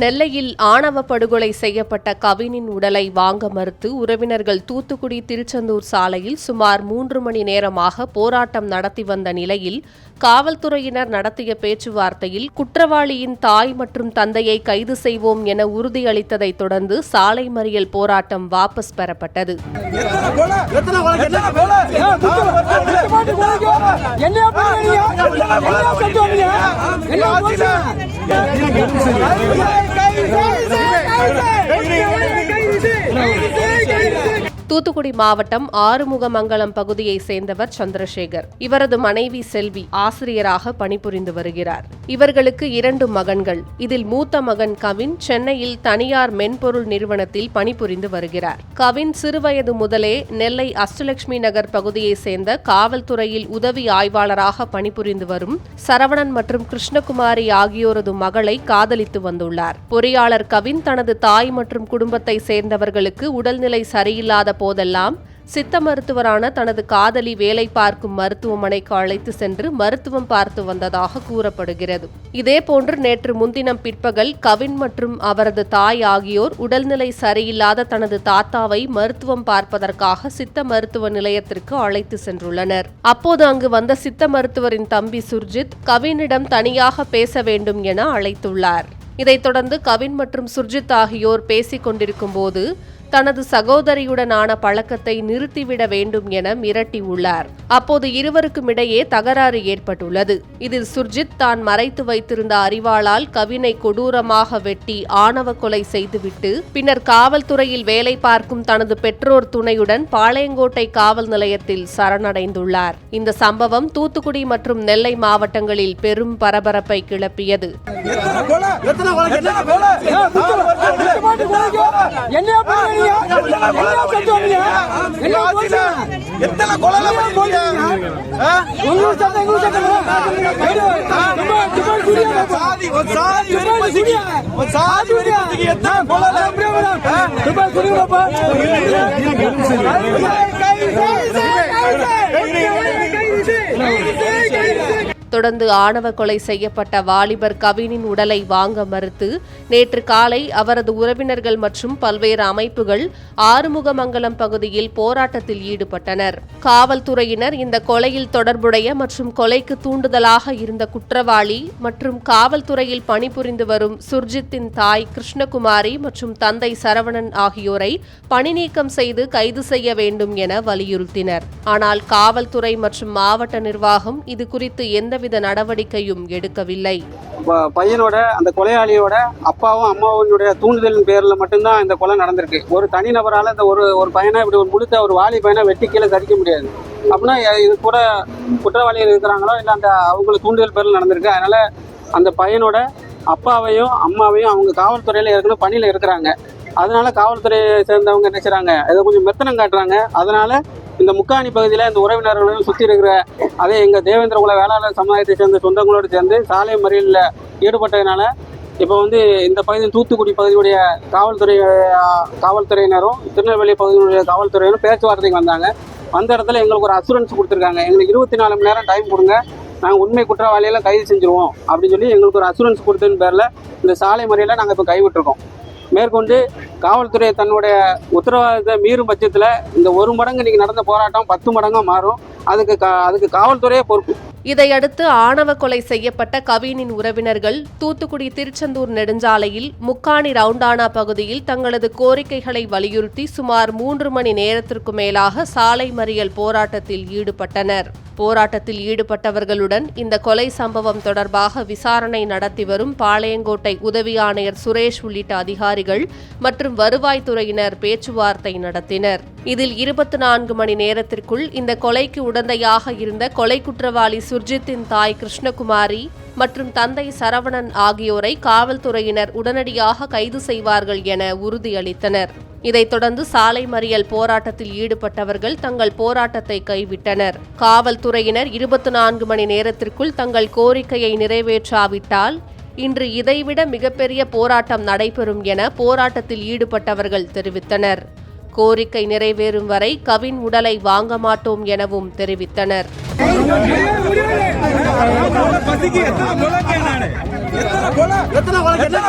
நெல்லையில் ஆணவ படுகொலை செய்யப்பட்ட கவினின் உடலை வாங்க மறுத்து உறவினர்கள் தூத்துக்குடி திருச்செந்தூர் சாலையில் சுமார் மூன்று மணி நேரமாக போராட்டம் நடத்தி வந்த நிலையில் காவல்துறையினர் நடத்திய பேச்சுவார்த்தையில் குற்றவாளியின் தாய் மற்றும் தந்தையை கைது செய்வோம் என உறுதியளித்ததைத் தொடர்ந்து சாலை மறியல் போராட்டம் வாபஸ் பெறப்பட்டது. எத்தனை கொலை? தூத்துக்குடி மாவட்டம் ஆறுமுகமங்கலம் பகுதியைச் சேர்ந்தவர் சந்திரசேகர். இவரது மனைவி செல்வி ஆசிரியராக பணிபுரிந்து வருகிறார். இவர்களுக்கு இரண்டு மகன்கள். இதில் மூத்த மகன் கவின் சென்னையில் தனியார் மென்பொருள் நிறுவனத்தில் பணிபுரிந்து வருகிறார். கவின் சிறுவயது முதலே நெல்லை அஷ்டலட்சுமி நகர் பகுதியைச் சேர்ந்த காவல்துறையில் உதவி ஆய்வாளராக பணிபுரிந்து வரும் சரவணன் மற்றும் கிருஷ்ணகுமாரி ஆகியோரது மகளை காதலித்து வந்துள்ளார். பொறியாளர் கவின் தனது தாய் மற்றும் குடும்பத்தை சேர்ந்தவர்களுக்கு உடல்நிலை சரியில்லாத போதெல்லாம் சித்த மருத்துவரான தனது காதலி வேலை பார்க்கும் மருத்துவமனைக்கு அழைத்து சென்று மருத்துவம் பார்த்து வந்ததாக கூறப்படுகிறது. இதேபோன்று நேற்று முன்தினம் பிற்பகல் கவின் மற்றும் அவரது தாய் ஆகியோர் உடல்நிலை சரியில்லாத தனது தாத்தாவை மருத்துவம் பார்ப்பதற்காக சித்த மருத்துவ நிலையத்திற்கு அழைத்து சென்றுள்ளனர். அப்போது அங்கு வந்த சித்த மருத்துவரின் தம்பி சுர்ஜித் கவினிடம் தனியாக பேச வேண்டும் என அழைத்துள்ளார். இதைத் தொடர்ந்து கவின் மற்றும் சுர்ஜித் ஆகியோர் பேசிக் கொண்டிருக்கும் போது தனது சகோதரியுடனான பழக்கத்தை நிறுத்திவிட வேண்டும் என மிரட்டியுள்ளார். அப்போது இருவருக்கும் இடையே தகராறு ஏற்பட்டுள்ளது. இதில் சுர்ஜித் தான் மறைத்து வைத்திருந்த அறிவாளால் கவினை கொடூரமாக வெட்டி ஆணவ கொலை செய்துவிட்டு பின்னர் காவல்துறையில் வேலை பார்க்கும் தனது பெற்றோர் துணையுடன் பாளையங்கோட்டை காவல் நிலையத்தில் சரணடைந்துள்ளார். இந்த சம்பவம் தூத்துக்குடி மற்றும் நெல்லை மாவட்டங்களில் பெரும் பரபரப்பை கிளப்பியது. கொலை? கொலை? கொலை? என்னையா பண்ணுவீங்க? செஞ்சோம் நீங்க? என்னையா போச்சு? எத்தனை கொலைலாம் பண்ணிருக்கீங்க? ஆ? உங்களுக்கு சத்தம், எங்களுக்கு சத்தம். சாதி எத்தனை அப்படியே தொடர்ந்து ஆணவ கொலை செய்யப்பட்ட வாலிபர் கவினின் உடலை வாங்க மறுத்து நேற்று காலை அவரது உறவினர்கள் மற்றும் பல்வேறு அமைப்புகள் ஆறுமுகமங்கலம் பகுதியில் போராட்டத்தில் ஈடுபட்டனர். காவல்துறையினர் இந்த கொலையில் தொடர்புடைய மற்றும் கொலைக்கு தூண்டுதலாக இருந்த குற்றவாளி மற்றும் காவல்துறையில் பணிபுரிந்து வரும் சுர்ஜித்தின் தாய் கிருஷ்ணகுமாரி மற்றும் தந்தை சரவணன் ஆகியோரை பணிநீக்கம் செய்து கைது செய்ய வேண்டும் என வலியுறுத்தினர். ஆனால் காவல்துறை மற்றும் மாவட்ட நிர்வாகம் இது குறித்து எந்தவித நடவடிக்கையும் எடுக்கவில்லை. பையனோட அந்த கொலையாளியோட அப்பாவும் அம்மாவினுடைய தூண்டுதலின் பேரில் மட்டும்தான் இந்த கொலை நடந்திருக்கு. ஒரு தனிநபரால் இந்த ஒரு ஒரு பையனை இப்படி ஒரு முழுத்த ஒரு வாலி பையனை வெட்டி கீழே தடிக்க முடியாது. அப்படின்னா இது கூட குற்றவாளிகள் இருக்கிறாங்களோ இல்லை அந்த அவங்களுக்கு தூண்டுதல் பேரில் நடந்திருக்கு. அதனால் அந்த பையனோட அப்பாவையும் அம்மாவையும் அவங்க காவல்துறையில் ஏற்கனவே பணியில் இருக்கிறாங்க. அதனால காவல்துறையை சேர்ந்தவங்க என்ன இதை கொஞ்சம் மெத்தனம் காட்டுறாங்க. அதனால இந்த முக்காணி பகுதியில் இந்த உறவினர்களையும் சுற்றி இருக்கிற அதே எங்கள் தேவேந்திர குல வேளாளர் சமுதாயத்தை சேர்ந்த சொந்தங்களோடு சேர்ந்து சாலை மறியலில் ஈடுபட்டதுனால இப்போ வந்து இந்த பகுதி தூத்துக்குடி பகுதியுடைய காவல்துறை காவல்துறையினரும் திருநெல்வேலி பகுதியினுடைய காவல்துறையினரும் பேச்சுவார்த்தைக்கு வந்தாங்க. அந்த இடத்துல எங்களுக்கு ஒரு அசூரன்ஸ் கொடுத்துருக்காங்க. எங்களுக்கு இருபத்தி நாலு மணி நேரம் டைம் கொடுங்க. நாங்கள் உண்மை குற்றவாளியெல்லாம் கைது செஞ்சுருவோம் அப்படின்னு சொல்லி எங்களுக்கு ஒரு அசூரன்ஸ் கொடுத்ததின் பேரில் இந்த சாலை முறையில் நாங்கள் இப்போ கைவிட்டுருக்கோம். மேற்கொண்டு காவல்துறை தன்னுடைய உத்தரவாதத்தை மீறும் பட்சத்தில் இந்த ஒரு மடங்கு இன்னைக்கு நடந்த போராட்டம் பத்து மடங்காக மாறும். அதுக்கு கா- அதுக்கு காவல்துறையே பொறுப்பு. இதையடுத்து ஆணவ கொலை செய்யப்பட்ட கவினின் உறவினர்கள் தூத்துக்குடி திருச்செந்தூர் நெடுஞ்சாலையில் முக்காணி ரவுண்டானா பகுதியில் தங்களது கோரிக்கைகளை வலியுறுத்தி சுமார் மூன்று மணி நேரத்திற்கு மேலாக சாலை மறியல் போராட்டத்தில் ஈடுபட்டனர். போராட்டத்தில் ஈடுபட்டவர்களுடன் இந்த கொலை சம்பவம் தொடர்பாக விசாரணை நடத்தி வரும் பாளையங்கோட்டை உதவி ஆணையர் சுரேஷ் உள்ளிட்ட அதிகாரிகள் மற்றும் வருவாய்த்துறையினர் பேச்சுவார்த்தை நடத்தினர். இதில் இருபத்தி நான்கு மணி நேரத்திற்குள் இந்த கொலைக்கு உடந்தையாக இருந்த கொலை குற்றவாளி சுர்ஜித்தின் தாய் கிருஷ்ணகுமாரி மற்றும் தந்தை சரவணன் ஆகியோரை காவல்துறையினர் உடனடியாக கைது செய்வார்கள் என உறுதியளித்தனர். இதைத் தொடர்ந்து சாலை மறியல் போராட்டத்தில் ஈடுபட்டவர்கள் தங்கள் போராட்டத்தை கைவிட்டனர். காவல்துறையினர் இருபத்தி நான்கு மணி நேரத்திற்குள் தங்கள் கோரிக்கையை நிறைவேற்றாவிட்டால் இன்று இதைவிட மிகப்பெரிய போராட்டம் நடைபெறும் என போராட்டத்தில் ஈடுபட்டவர்கள் தெரிவித்தனர். கோரிக்கை நிறைவேறும் வரை கவின் உடலை வாங்க மாட்டோம் எனவும் தெரிவித்தனர்.